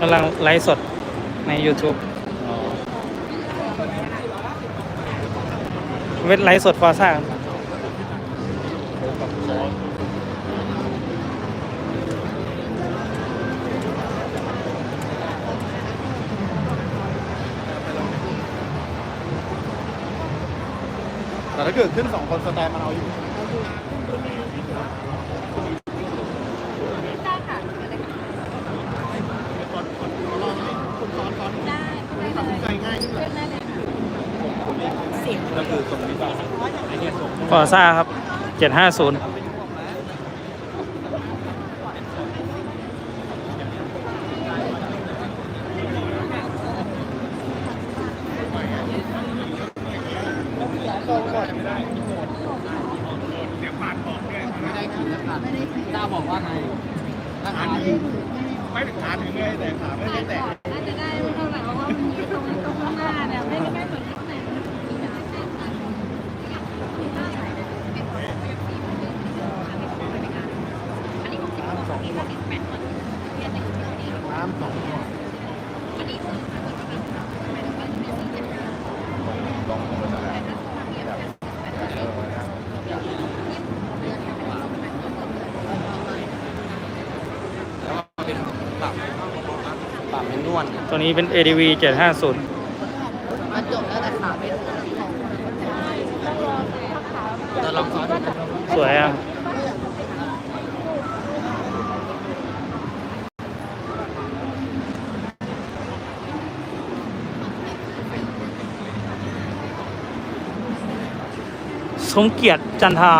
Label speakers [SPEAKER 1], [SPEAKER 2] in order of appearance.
[SPEAKER 1] กำลังไลฟ์สดใน YouTube เว็บไลฟ์สดฟอร์ซ่า
[SPEAKER 2] แต่ถ้าเกิดขึ้นสองคนสแตนมันเอาอยู่
[SPEAKER 3] ได้ค่ะ ได้ได้เลย
[SPEAKER 2] ใจง่ายขึ้นเลย
[SPEAKER 3] ได้เลย
[SPEAKER 2] ก็คือส่งวิบาก
[SPEAKER 1] ฟอร์ซ่าครับ750
[SPEAKER 2] ต้าบอกว่าไงขาถึงไม่ถึงขาถึงเลยแต่ขาไม่ได้แตะ
[SPEAKER 3] น่าจะได้เท่าไหร่เพราะว่ามันมีตรงตรงข้างหน้าเนี่ยไม่ได้ไม่เหมือนที่ไหน
[SPEAKER 2] น้ำสองปรับปรับเป็นนวล
[SPEAKER 1] ตัวนี้เป็น ADV 750
[SPEAKER 4] มันจบแล้วแต่ขาไม่ถูก
[SPEAKER 2] แต่ลองซ้อน
[SPEAKER 1] สวยอะ สมเกียรติจันทา